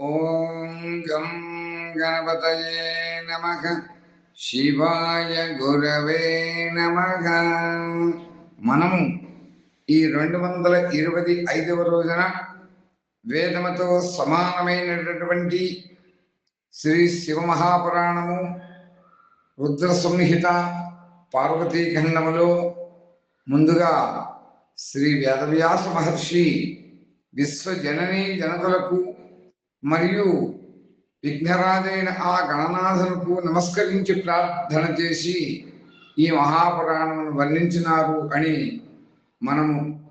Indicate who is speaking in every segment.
Speaker 1: ఓం గం గణపతయే నమ. శివాయ గురవే నమ. మనము ఈ రెండు వందల ఇరవై ఐదవ రోజున వేదముతో సమానమైనటువంటి శ్రీ శివమహాపురాణము రుద్ర సంహిత పార్వతీఖండములో ముందుగా శ్రీ వేదవ్యాస మహర్షి విశ్వజననీ జనకులకు మరియు విఘ్నరాజైన ఆ గణనాథులకు నమస్కరించి ప్రార్థన చేసి ఈ మహాపురాణమును వర్ణించినారు అని మనము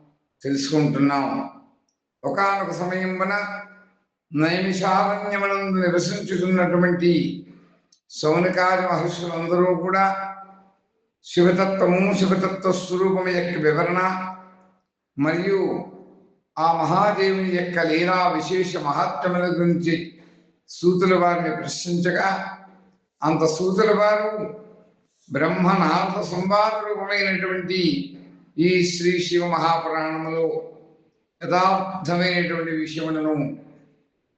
Speaker 1: తెలుసుకుంటున్నాం. ఒకనొక సమయమున నివసించుకున్నటువంటి నివసించుతున్నటువంటి మహర్షులు మహర్షులందరూ కూడా శివతత్వము శివతత్వ స్వరూపము యొక్క వివరణ మరియు ఆ మహాదేవుని యొక్క లీలా విశేష మహాత్మ్యముల గురించి సూతుల వారిని ప్రశ్నించగా అంత సూతుల వారు బ్రహ్మనాథ సంవాద రూపమైనటువంటి ఈ శ్రీ శివ మహాపురాణములో యథార్థమైనటువంటి విషయములను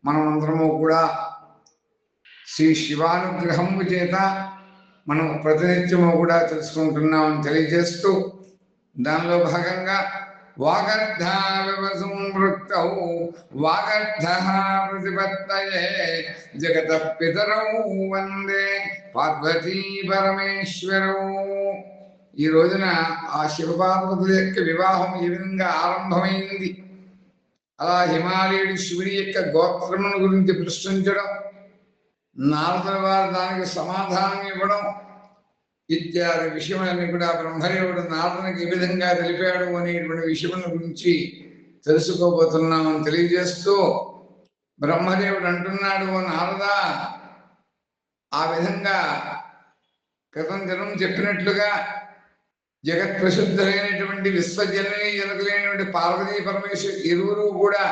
Speaker 1: మనమందరము కూడా శ్రీ శివానుగ్రహము చేత మనం ప్రతినిత్యము కూడా తెలుసుకుంటున్నామని తెలియజేస్తూ దానిలో భాగంగా వాగర్ధావృక్తౌ వాగర్ధ ప్రతిపత్తయే జగత పితరౌ వందే పార్వతీ పరమేశ్వరౌ. ఈ రోజున ఆ శివపార్వతుల యొక్క వివాహం ఈ విధంగా ఆరంభమైంది. అలా హిమాలయుడి శివుడి యొక్క గోత్రమును గురించి ప్రశ్నించడం నారదుల వారు దానికి సమాధానం ఇవ్వడం ఇత్యాది విషయములన్నీ కూడా బ్రహ్మదేవుడు నారదునికి ఈ విధంగా తెలిపాడు అనేటువంటి విషయముల గురించి తెలుసుకోబోతున్నామని తెలియజేస్తూ బ్రహ్మదేవుడు అంటున్నాడు ఓ నారద ఆ విధంగా క్రితం జనం చెప్పినట్లుగా జగత్ ప్రసిద్ధులైనటువంటి విశ్వజనని జనకులైనటువంటి పార్వతీ పరమేశ్వరు ఇరువురు కూడా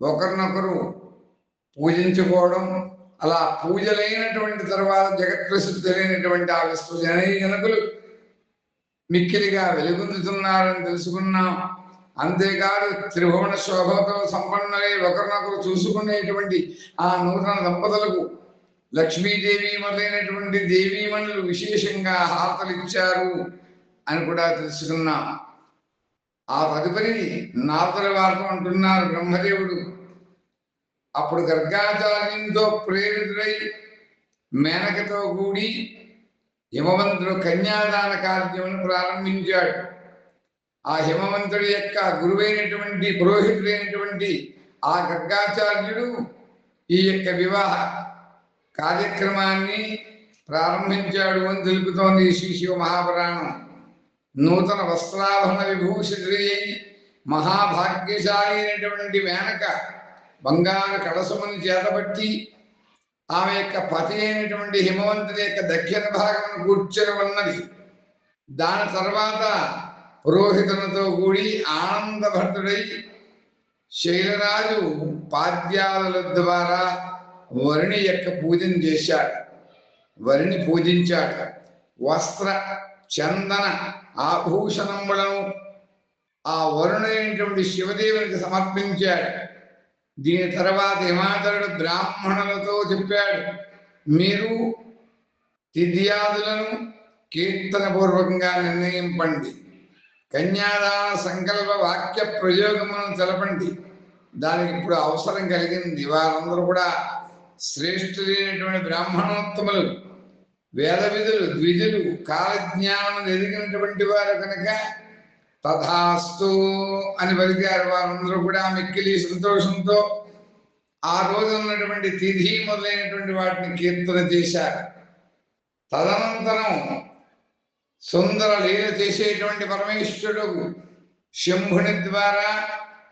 Speaker 1: ఒకరినొకరు పూజించుకోవడం అలా పూజలైనటువంటి తర్వాత జగత్ ప్రసిద్ధులైనటువంటి ఆ విశ్వ జనకులు మిక్కిలిగా వెలుగొందుతున్నారని తెలుసుకున్నాం. అంతేకాదు త్రిభువన శోభతో సంపన్నులై ఒకరినొకరు చూసుకునేటువంటి ఆ నూతన దంపతులకు లక్ష్మీదేవి మొదలైనటువంటి దేవీమణులు విశేషంగా హారతలు ఇచ్చారు అని కూడా తెలుసుకున్నాం. ఆ తదుపరి నారదుల వారితో అంటున్నారు బ్రహ్మదేవుడు. అప్పుడు గర్గాచార్యంతో ప్రేరితుడై మేనకతో కూడి హిమవంతుడు కన్యాదాన కార్యమును ప్రారంభించాడు. ఆ హిమవంతుడి యొక్క గురువైనటువంటి పురోహితుడైనటువంటి ఆ గర్గాచార్యుడు ఈ యొక్క వివాహ కార్యక్రమాన్ని ప్రారంభించాడు అని తెలుపుతోంది శ్రీ శివ మహాపురాణం. నూతన వస్త్రాభరణ విభూషితుడి మహాభాగ్యశాలి అయినటువంటి మేనక బంగారు కడసముని చేతబట్టి ఆమె యొక్క పతి అయినటువంటి హిమవంతుని యొక్క దక్షిణ భాగం కూర్చొని ఉన్నది. దాని తర్వాత పురోహితులతో కూడి ఆనందభర్తుడై శైలరాజు పాద్యాల ద్వారా వరుణి యొక్క పూజన చేశాడు. వరుణి పూజించాడు. వస్త్ర చందన ఆభూషణములను ఆ వరుణైనటువంటి శివదేవునికి సమర్పించాడు. దీని తర్వాత హిమాచలుడు బ్రాహ్మణులతో చెప్పాడు మీరు తిథ్యాదులను కీర్తనపూర్వకంగా నిర్ణయింపండి. కన్యాదాన సంకల్ప వాక్య ప్రయోగమును తెలపండి. దానికి ఇప్పుడు అవసరం కలిగింది. వారందరూ కూడా శ్రేష్ఠులైనటువంటి బ్రాహ్మణోత్తములు వేద విధులు ద్విజులు కాలజ్ఞానం ఎదిగినటువంటి వారు కనుక తథాస్తు అని పలికారు వారందరూ కూడా మిక్కిలి సంతోషంతో ఆ రోజు ఉన్నటువంటి తిథి మొదలైనటువంటి వాటిని కీర్తన చేశారు. తదనంతరం సుందర లీల చేసేటువంటి పరమేశ్వరుడు శంభుని ద్వారా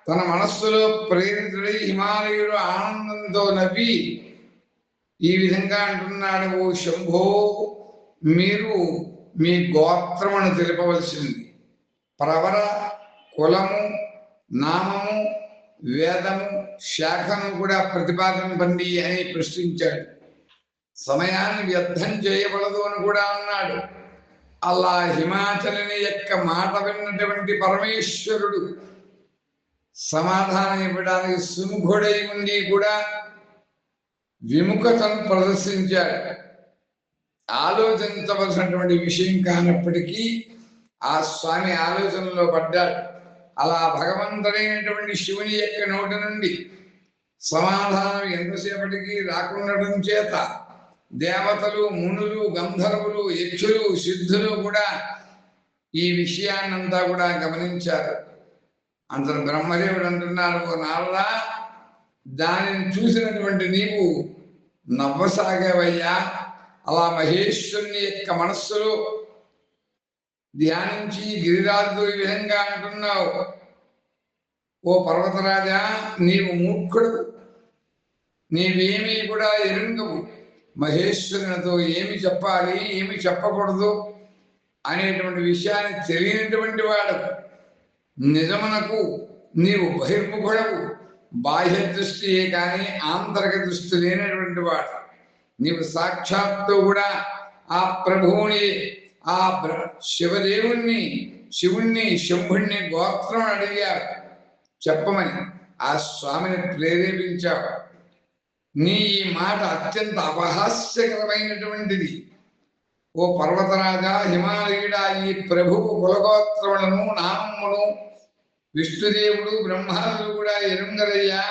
Speaker 1: తన మనస్సులో ప్రేరితుడై హిమాలయుడు ఆనందంతో నవ్వి ఈ విధంగా అంటున్నాడు ఓ శంభో మీరు మీ గోత్రమును తెలుపవలసింది. ప్రవర కులము నామము వేదము శాఖను కూడా ప్రతిపాదింపండి అని ప్రశ్నించాడు. సమయాన్ని వ్యర్థం చేయబడదు అని కూడా అన్నాడు. అలా హిమాచలిని యొక్క మాట విన్నటువంటి పరమేశ్వరుడు సమాధానం ఇవ్వడానికి సుముఖుడై ఉండి కూడా విముఖతను ప్రదర్శించాడు. ఆలోచించవలసినటువంటి విషయం కానప్పటికీ ఆ స్వామి ఆలోచనలో పడ్డాడు. అలా భగవంతుడైనటువంటి శివుని యొక్క నోటి నుండి సమాధానం ఎంతసేపటికి రాకుండటం చేత దేవతలు మునులు గంధర్వులు యక్షులు సిద్ధులు కూడా ఈ విషయాన్నంతా కూడా గమనించారు. అందరు బ్రహ్మదేవుడు అంటున్నారు "ఓ నారదా దానిని చూసినటువంటి నీవు నవ్వసాగావయ్యా. అలా మహేశ్వరుని యొక్క మనస్సులో ధ్యానించి గిరిరాజుతో ఈ విధంగా అంటున్నావు. ఓ పర్వతరాజా నీవు మూర్ఖుడు. నీవేమీ కూడా ఎరుంగవు మహేశ్వరునితో ఏమి చెప్పాలి ఏమి చెప్పకూడదు అనేటువంటి విషయాన్ని తెలియనటువంటి వాడు. నిజమునకు నీవు బహిర్ముఖుడవు. బాహ్య దృష్టియే కానీ ఆంతరిక దృష్టి లేనటువంటి వాడు. నీవు సాక్షాత్తు కూడా ఆ ప్రభువుని ఆ బ్ర- శివదేవుణ్ణి శివుణ్ణి శంభుణ్ణి గోత్రం అడిగారు. చెప్పమని ఆ స్వామిని ప్రేరేపించావు నీ ఈ మాట అత్యంత అపహాస్యకరమైనటువంటిది. ఓ పర్వతరాజా హిమాలయుడా ఈ ప్రభువు కులగోత్రములను నామమును విష్ణుదేవుడు బ్రహ్మాదులు కూడా ఎరుంగరయ్యా.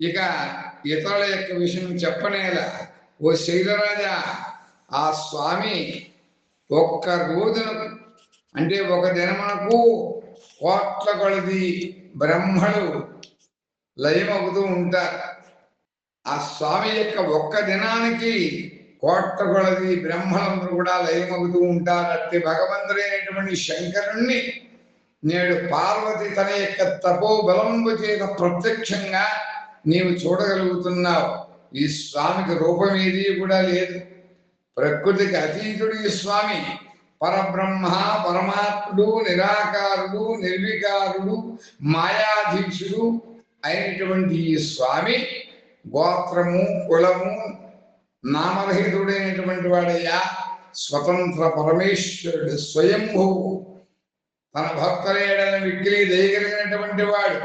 Speaker 1: ఇక ఇతరుల యొక్క విషయం చెప్పనేలా. ఓ శైలరాజా ఆ స్వామి ఒక్క రోజున అంటే ఒక దినమునకు కోట్ల కొలది బ్రహ్మలు లయమవుతూ ఉంటారు. ఆ స్వామి యొక్క ఒక్క దినానికి కోట్ల కొలది బ్రహ్మలందరూ కూడా లయమవుతూ ఉంటారు. అట్టి భగవంతుడైనటువంటి శంకరుణ్ణి నేడు పార్వతి తన యొక్క తపోబలంబు చేత ప్రత్యక్షంగా నీవు చూడగలుగుతున్నావు. ఈ స్వామికి రూపం ఏది కూడా లేదు. ప్రకృతికి అతీతుడు ఈ స్వామి పరబ్రహ్మ పరమాత్ముడు నిరాకారుడు నిర్వికారుడు మాయాధీక్షుడు అయినటువంటి ఈ స్వామి గోత్రము కులము నామరహితుడైనటువంటి వాడయ్యా స్వతంత్ర పరమేశ్వరుడు స్వయంభువు తన భక్తుల ఏడని మిక్కిలి దయగలిగినటువంటి వాడు.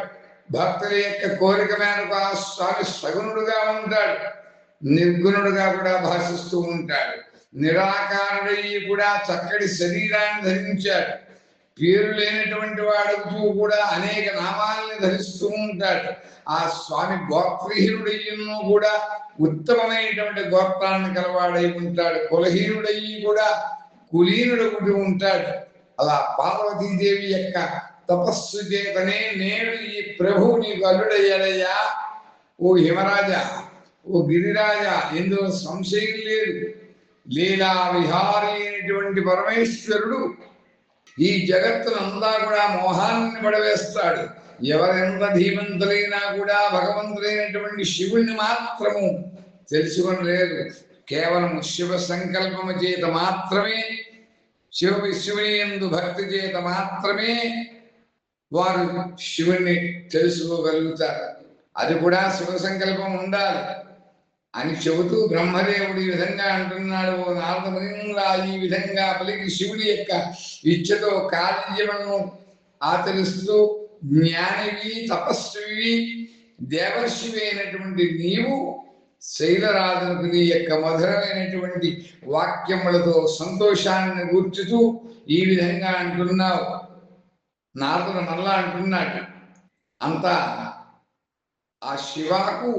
Speaker 1: భక్తుల యొక్క కోరిక మేరకు ఆ స్వామి సగుణుడుగా ఉంటాడు. నిర్గుణుడుగా కూడా భాషిస్తూ ఉంటాడు. నిరాకారుడయ్యి కూడా చక్కటి శరీరాన్ని ధరించాడు. పేరు లేనటువంటి వాడుతూ కూడా అనేక నామాలని ధరిస్తూ ఉంటాడు. ఆ స్వామి గోత్రహీనుడయ్యను కూడా ఉత్తమమైనటువంటి గోత్రాన్ని కలవాడై ఉంటాడు. కులహీనుడయ్యి కూడా కులీనుడు ఉంటాడు. అలా పార్వతీదేవి యొక్క తపస్సు చేతనే నేను ఈ ప్రభువు నీకు అల్లుడయ్యాడయ్యా ఓ హిమరాజా ఓ గిరిరాజా ఇందులో సంశయం లేదు. లీలా విహారి అయినటువంటి పరమేశ్వరుడు ఈ జగత్తునంతా కూడా మోహాన్ని పడవేస్తాడు. ఎవరెంత ధీమంతులైనా కూడా భగవంతుడైనటువంటి శివుణ్ణి మాత్రము తెలుసుకొనలేదు. కేవలం శివ సంకల్పము చేత మాత్రమే శివ శివుని ఎందు భక్తి చేత మాత్రమే వారు శివుణ్ణి తెలుసుకోగలుగుతారు. అది కూడా శివ సంకల్పం ఉండాలి. అని చెబుతూ బ్రహ్మదేవుడు ఈ విధంగా అంటున్నాడు ఓ నారద ఈ విధంగా పలికి శివుడి యొక్క ఇచ్చతో కార్యములను ఆచరిస్తూ జ్ఞానివి తపస్వి దేవర్షివి అయినటువంటి నీవు శైలరాజునకు నీ యొక్క మధురమైనటువంటి వాక్యములతో సంతోషాన్ని గుర్చుతూ ఈ విధంగా అంటున్నావు. నారదుడు మళ్ళా అంటున్నాడు అంతా ఆ శివాకు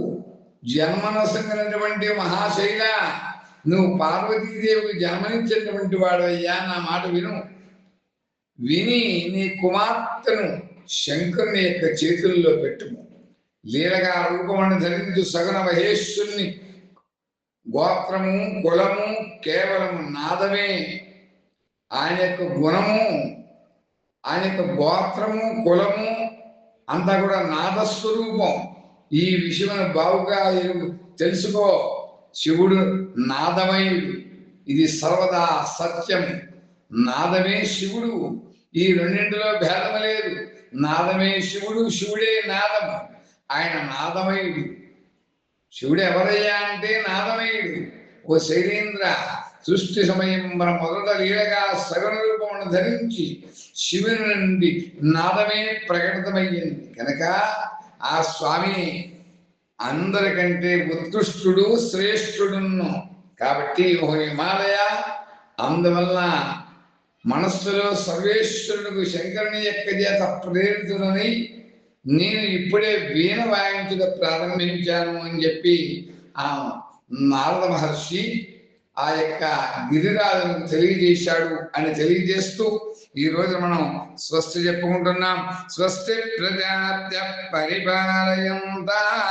Speaker 1: జన్మనసంగినటువంటి మహాశైల నువ్వు పార్వతీదేవికి జన్మనిచ్చినటువంటి వాడయ్యా నా మాట విను. విని నీ కుమార్తెను శంకరుని యొక్క చేతుల్లో పెట్టుము. లీలగా రూపమని ధరించు సగన మహేశ్వరుని గోత్రము కులము కేవలము నాదమే. ఆయన యొక్క గుణము ఆయన యొక్క గోత్రము కులము అంతా కూడా నాదస్వరూపం. ఈ విషయం బావుగా తెలుసుకో. శివుడు నాదమయుడు ఇది సర్వదా సత్యం. నాదమే శివుడు. ఈ రెండింటిలో భేదం లేదు. నాదమే శివుడు శివుడే నాదము. ఆయన నాదమయుడు శివుడు ఎవరయ్యా అంటే నాదమయుడు ఓ శైలేంద్ర సృష్టి సమయం మన మొదట లీలగా సగన రూపమును ధరించి శివుని నుండి నాదమే ప్రకటితమయ్యింది. కనుక ఆ స్వామి అందరికంటే ఉత్కృష్టుడు శ్రేష్ఠుడును కాబట్టి ఓ హిమాలయ అందువల్ల మనస్సులో సర్వేశ్వరుడు శంకరుని యొక్క చేత ప్రేరితుడని నేను ఇప్పుడే వీణ వాయించుట ప్రారంభించాను అని చెప్పి ఆ నారద మహర్షి ఆ యొక్క గిరిరాజును తెలియజేశాడు అని తెలియజేస్తూ ఈ రోజు మనం స్వస్తి చెప్పుకుంటున్నాం. స్వస్తి ప్రజాత్య పరిపాలయంతా.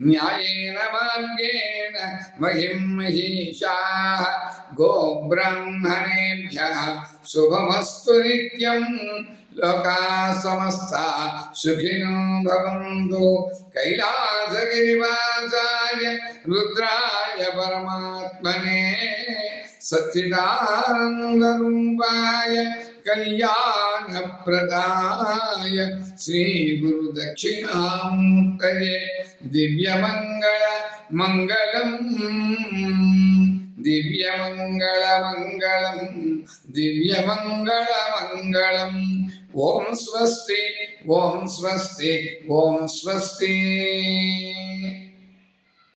Speaker 1: న్యాయేన మార్గేణ మహిం మహిషా గోబ్రాహ్మణేభ్య. శుభమస్తు నిత్యం. లోకా సమస్త సుఖినో భవంతు. కైలాసగిరివాసాయ రుద్రాయ పరమాత్మనే. సచ్చిదానందరూపాయ కళ్యాణ ప్రదాయ శ్రీ గురు దక్షిణామూర్తయే దివ్యమంగళ మంగళం. దివ్యమంగళ మంగళం దివ్యమంగళ మంగళం. ఓం